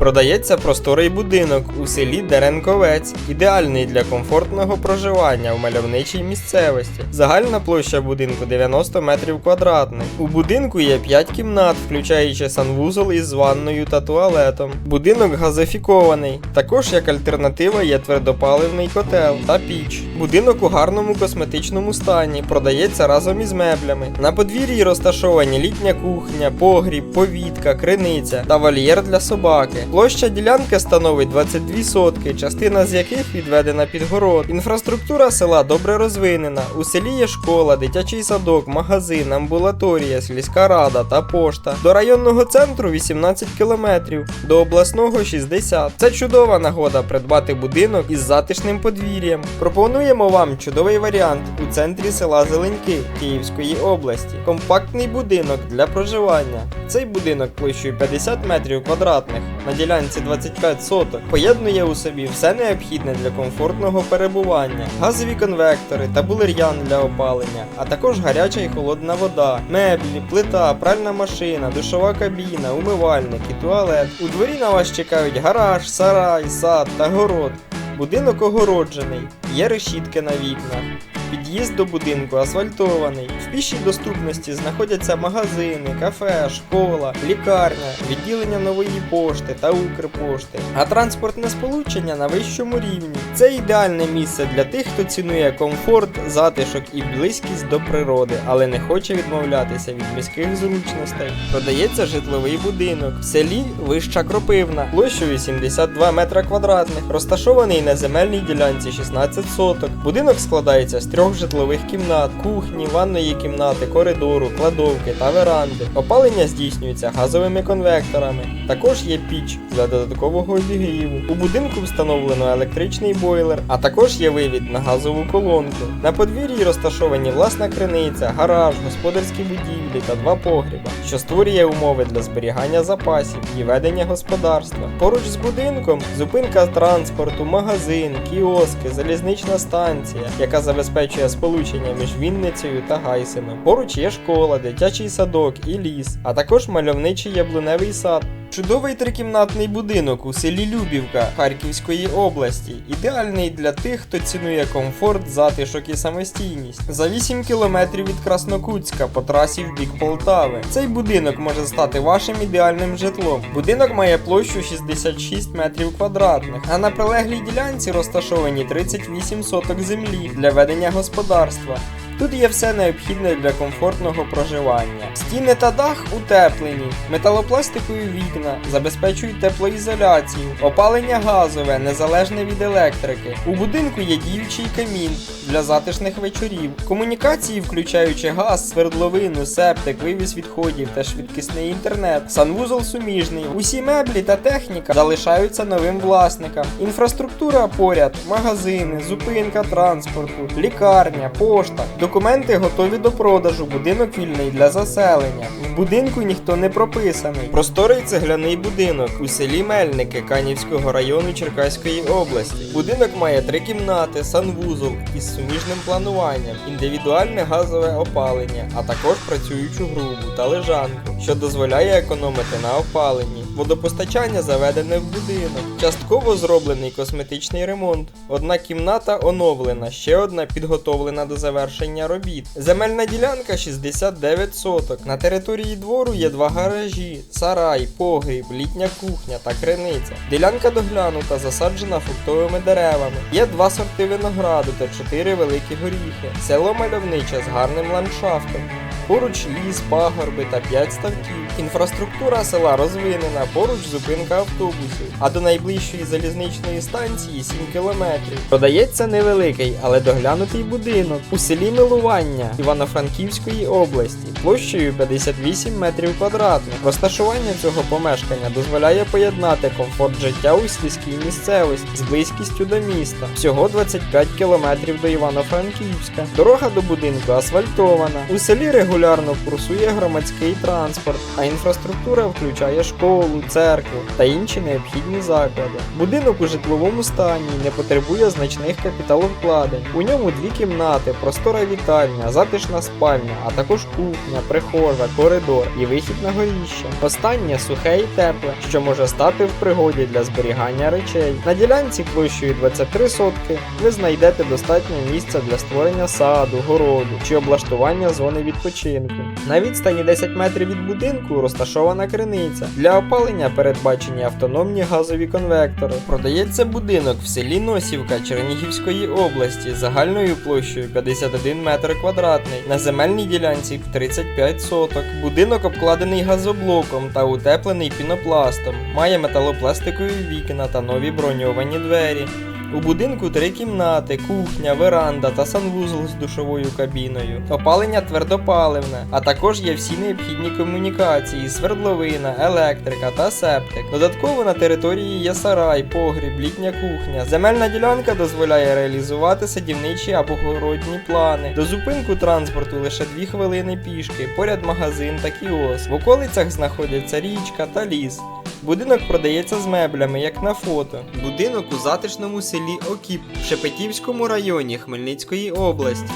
Продається просторий будинок у селі Деренковець, ідеальний для комфортного проживання в мальовничій місцевості. Загальна площа будинку 90 метрів квадратних. У будинку є 5 кімнат, включаючи санвузол із ванною та туалетом. Будинок газифікований. Також як альтернатива є твердопаливний котел та піч. Будинок у гарному косметичному стані, продається разом із меблями. На подвір'ї розташовані літня кухня, погріб, повітка, криниця та вольєр для собаки. Площа ділянки становить 22 сотки, частина з яких відведена під город. Інфраструктура села добре розвинена. У селі є школа, дитячий садок, магазин, амбулаторія, сільська рада та пошта. До районного центру 18 кілометрів, до обласного 60. Це чудова нагода придбати будинок із затишним подвір'ям. Пропонуємо вам чудовий варіант у центрі села Зеленьки Київської області. Компактний будинок для проживання. Цей будинок площею 50 метрів квадратних ділянці 25 соток поєднує у собі все необхідне для комфортного перебування, газові конвектори та булер'ян для опалення, а також гаряча і холодна вода, меблі, плита, пральна машина, душова кабіна, умивальник і туалет. У дворі на вас чекають гараж, сарай, сад та город. Будинок огороджений, є решітки на вікнах. Під'їзд до будинку асфальтований. В пішій доступності знаходяться магазини, кафе, школа, лікарня, відділення нової пошти та Укрпошти. А транспортне сполучення на вищому рівні. Це ідеальне місце для тих, хто цінує комфорт, затишок і близькість до природи, але не хоче відмовлятися від міських зручностей. Продається житловий будинок в селі Вища Кропивна, площею 72 метра квадратних, розташований на земельній ділянці 16 соток. Будинок складається з трьох житлових кімнат, кухні, ванної кімнати, коридору, кладовки та веранди. Опалення здійснюється газовими конвекторами. Також є піч для додаткового обігріву. У будинку встановлено електричний бойлер, а також є вивід на газову колонку. На подвір'ї розташовані власна криниця, гараж, господарські будівлі та два погріба, що створює умови для зберігання запасів і ведення господарства. Поруч з будинком зупинка транспорту, магазин, кіоски, залізнична станція, яка забезпечує сполучення між Вінницею та Гайсином. Поруч є школа, дитячий садок і ліс, а також мальовничий яблуневий сад. Чудовий трикімнатний будинок у селі Любівка Харківської області, ідеальний для тих, хто цінує комфорт, затишок і самостійність. За 8 кілометрів від Краснокутська по трасі в бік Полтави. Цей будинок може стати вашим ідеальним житлом. Будинок має площу 66 метрів квадратних, а на прилеглій ділянці розташовані 38 соток землі для ведення господарства. Тут є все необхідне для комфортного проживання. Стіни та дах утеплені, металопластикові вікна забезпечують теплоізоляцію, опалення газове, незалежне від електрики. У будинку є діючий камін для затишних вечорів. Комунікації, включаючи газ, свердловину, септик, вивіз відходів та швидкісний інтернет. Санвузол суміжний. Усі меблі та техніка залишаються новим власникам. Інфраструктура поряд, магазини, зупинка транспорту, лікарня, пошта. Документи готові до продажу, будинок вільний для заселення. В будинку ніхто не прописаний. Просторий цегляний будинок у селі Мельники Канівського району Черкаської області. Будинок має три кімнати, санвузол із суміжним плануванням, індивідуальне газове опалення, а також працюючу грубу та лежанку, що дозволяє економити на опаленні. Водопостачання заведене в будинок. Частково зроблений косметичний ремонт. Одна кімната оновлена, ще одна підготовлена до завершення робіт. Земельна ділянка 69 соток. На території двору є два гаражі, сарай, погріб, літня кухня та криниця. Ділянка доглянута, засаджена фруктовими деревами. Є два сорти винограду та чотири великі горіхи. Село мальовниче з гарним ландшафтом. Поруч ліс, пагорби та 5 ставків. Інфраструктура села розвинена, поруч зупинка автобусів, а до найближчої залізничної станції 7 кілометрів. Продається невеликий, але доглянутий будинок у селі Милування Івано-Франківської області площею 58 метрів квадратних. Розташування цього помешкання дозволяє поєднати комфорт життя у сільській місцевості з близькістю до міста. Всього 25 кілометрів до Івано-Франківська. Дорога до будинку асфальтована. У селі регулярно регулярно курсує громадський транспорт, а інфраструктура включає школу, церкву та інші необхідні заклади. Будинок у житловому стані не потребує значних капіталовкладень. У ньому дві кімнати, простора вітальня, затишна спальня, а також кухня, прихожа, коридор і вихід на горіще. Останнє сухе і тепле, що може стати в пригоді для зберігання речей. На ділянці площею 23 сотки ви знайдете достатньо місця для створення саду, городу чи облаштування зони відпочинку. На відстані 10 метрів від будинку розташована криниця. Для опалення передбачені автономні газові конвектори. Продається будинок в селі Носівка Чернігівської області загальною площею 51 метр квадратний на земельній ділянці в 35 соток. Будинок обкладений газоблоком та утеплений пінопластом, має металопластикові вікна та нові броньовані двері. У будинку три кімнати, кухня, веранда та санвузол з душовою кабіною. Опалення твердопаливне, а також є всі необхідні комунікації, свердловина, електрика та септик. Додатково на території є сарай, погріб, літня кухня. Земельна ділянка дозволяє реалізувати садівничі або городні плани. До зупинку транспорту лише 2 хвилини пішки, поряд магазин та кіоск. В околицях знаходяться річка та ліс. Будинок продається з меблями, як на фото. Будинок у затишному селі Окіп в Шепетівському районі Хмельницької області.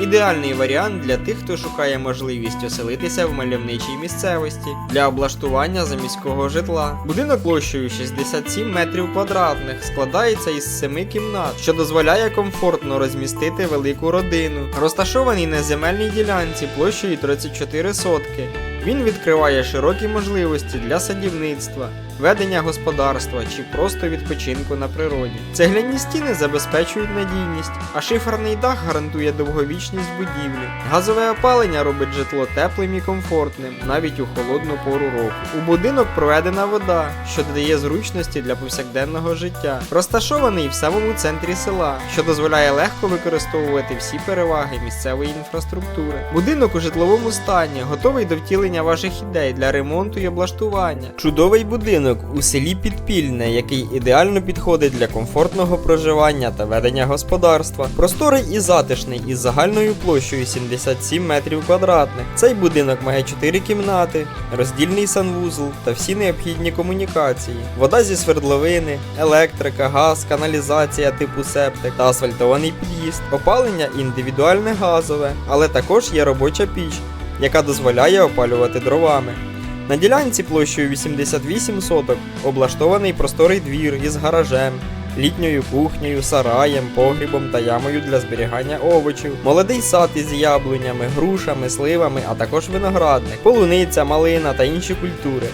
Ідеальний варіант для тих, хто шукає можливість оселитися в мальовничій місцевості для облаштування заміського житла. Будинок площею 67 метрів квадратних складається із 7 кімнат, що дозволяє комфортно розмістити велику родину. Розташований на земельній ділянці площею 34 сотки. Він відкриває широкі можливості для садівництва, ведення господарства чи просто відпочинку на природі. Цегляні стіни забезпечують надійність, а шиферний дах гарантує довговічність будівлі. Газове опалення робить житло теплим і комфортним, навіть у холодну пору року. У будинок проведена вода, що додає зручності для повсякденного життя. Розташований в самому центрі села, що дозволяє легко використовувати всі переваги місцевої інфраструктури. Будинок у житловому стані, готовий до втілення ваших ідей для ремонту і облаштування. Чудовий будинок у селі Підпільне, який ідеально підходить для комфортного проживання та ведення господарства. Просторий і затишний із загальною площею 77 метрів квадратних. Цей будинок має 4 кімнати, роздільний санвузол та всі необхідні комунікації. Вода зі свердловини, електрика, газ, каналізація типу септик та асфальтований під'їзд. Опалення індивідуальне газове, але також є робоча піч, яка дозволяє опалювати дровами. На ділянці площею 88 соток облаштований просторий двір із гаражем, літньою кухнею, сараєм, погрібом та ямою для зберігання овочів, молодий сад із яблунями, грушами, сливами, а також виноградник, полуниця, малина та інші культури.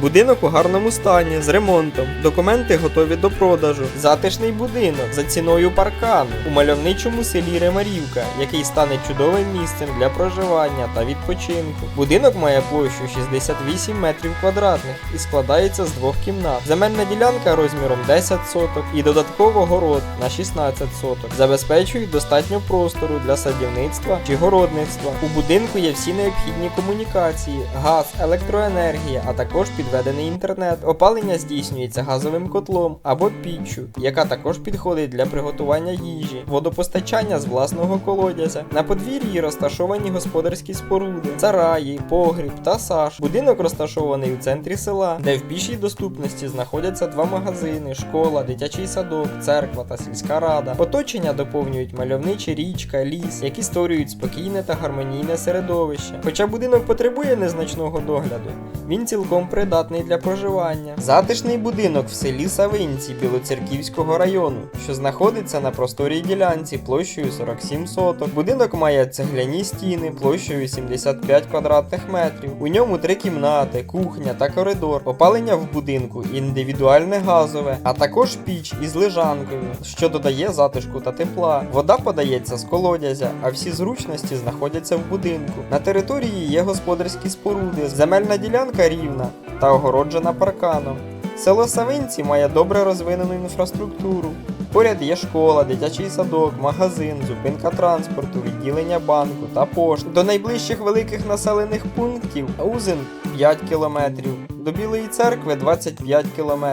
Будинок у гарному стані з ремонтом. Документи готові до продажу. Затишний будинок за ціною паркану у мальовничому селі Ремарівка, який стане чудовим місцем для проживання та відпочинку. Будинок має площу 68 метрів квадратних і складається з двох кімнат. Земельна ділянка розміром 10 соток і додатково город на 16 соток. Забезпечують достатньо простору для садівництва чи городництва. У будинку є всі необхідні комунікації, газ, електроенергія, а також підведений інтернет. Опалення здійснюється газовим котлом або піччю, яка також підходить для приготування їжі, водопостачання з власного колодязя. На подвір'ї розташовані господарські споруди, сараї, погріб та саш. Будинок розташований у центрі села, де в пішій доступності знаходяться два магазини, школа, дитячий садок, церква та сільська рада. Оточення доповнюють мальовничі річка, ліс, які створюють спокійне та гармонійне середовище. Хоча будинок потребує незначного догляду, він цілком придатний для проживання. Затишний будинок в селі Савинці Білоцерківського району, що знаходиться на просторій ділянці площею 47 соток. Будинок має цегляні стіни площею 75 квадратних метрів. У ньому три кімнати, кухня та коридор. Опалення в будинку індивідуальне газове, а також піч із лежанкою, що додає затишку та тепла. Вода подається з колодязя, а всі зручності знаходяться в будинку. На території є господарські споруди, земельна ділянка рівна та огороджена парканом. Село Савинці має добре розвинену інфраструктуру. Поряд є школа, дитячий садок, магазин, зупинка транспорту, відділення банку та пошт. До найближчих великих населених пунктів Узин 5 км, до Білої церкви 25 км,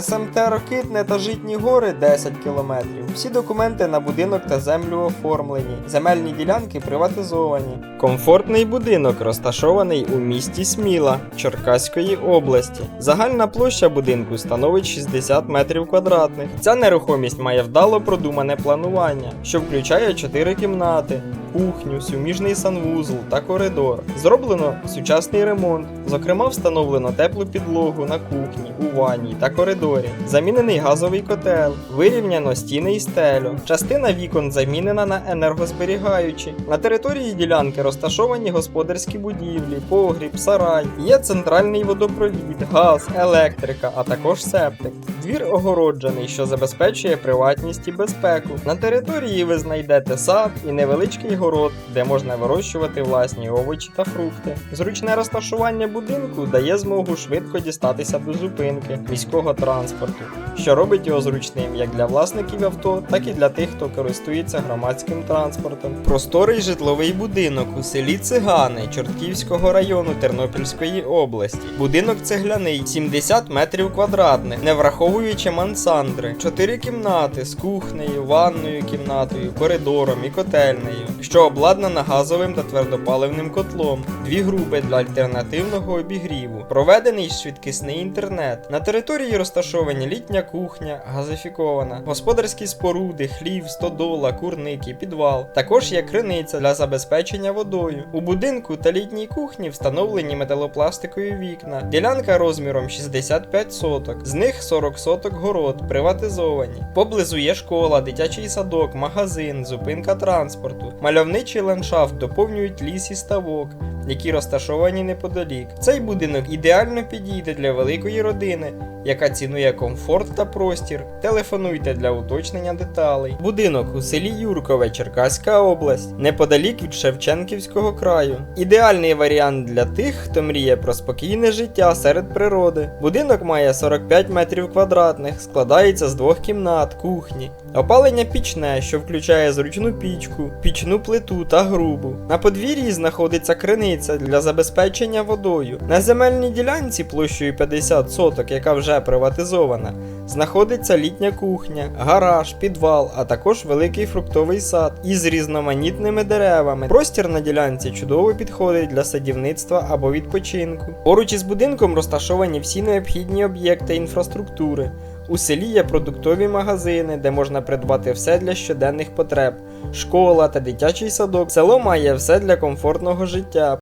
СМТ Рокитне та Житні гори 10 км. Всі документи на будинок та землю оформлені, земельні ділянки приватизовані. Комфортний будинок розташований у місті Сміла Черкаської області. Загальна площа будинку становить 60 метрів квадратних. Ця нерухомість має вдало продумане планування, що включає 4 кімнати, кухню, суміжний санвузол та коридор. Зроблено сучасний ремонт. Зокрема, встановлено теплу підлогу на кухні, у ванні та коридорі. Замінений газовий котел, вирівняно стіни і стелю. Частина вікон замінена на енергозберігаючі. На території ділянки розташовані господарські будівлі, погріб, сарай. Є центральний водопровід, газ, електрика, а також септик. Двір огороджений, що забезпечує приватність і безпеку. На території ви знайдете сад і невеличкий город, де можна вирощувати власні овочі та фрукти. Зручне розташування будинку дає змогу швидко дістатися до зупинки міського транспорту, що робить його зручним як для власників авто, так і для тих, хто користується громадським транспортом. Просторий житловий будинок у селі Цигани Чортківського району Тернопільської області. Будинок цегляний 70 метрів квадратних, не враховуючи мансандри, 4 кімнати з кухнею, ванною кімнатою, коридором і котельнею, що обладнана газовим та твердопаливним котлом, дві групи для альтернативного обігріву, проведений швидкісний інтернет. На території розташовані літня кухня, газифікована, господарські споруди, хлів, стодола, курник і підвал. Також є криниця для забезпечення водою. У будинку та літній кухні встановлені металопластикові вікна. Ділянка розміром 65 соток, з них 40 соток город, приватизовані. Поблизу є школа, дитячий садок, магазин, зупинка транспорту. Мальовничий ландшафт доповнюють ліс і ставок, які розташовані неподалік. Цей будинок ідеально підійде для великої родини, яка цінує комфорт та простір. Телефонуйте для уточнення деталей. Будинок у селі Юркове, Черкаська область, неподалік від Шевченківського краю. Ідеальний варіант для тих, хто мріє про спокійне життя серед природи. Будинок має 45 метрів квадратних, складається з двох кімнат, кухні. Опалення пічне, що включає зручну пічку, пічну плиту та грубу. На подвір'ї знаходиться криниця для забезпечення водою. На земельній ділянці площею 50 соток, яка вже приватизована, знаходиться літня кухня, гараж, підвал, а також великий фруктовий сад із різноманітними деревами. Простір на ділянці чудово підходить для садівництва або відпочинку. Поруч із будинком розташовані всі необхідні об'єкти інфраструктури. У селі є продуктові магазини, де можна придбати все для щоденних потреб, школа та дитячий садок. Село має все для комфортного життя,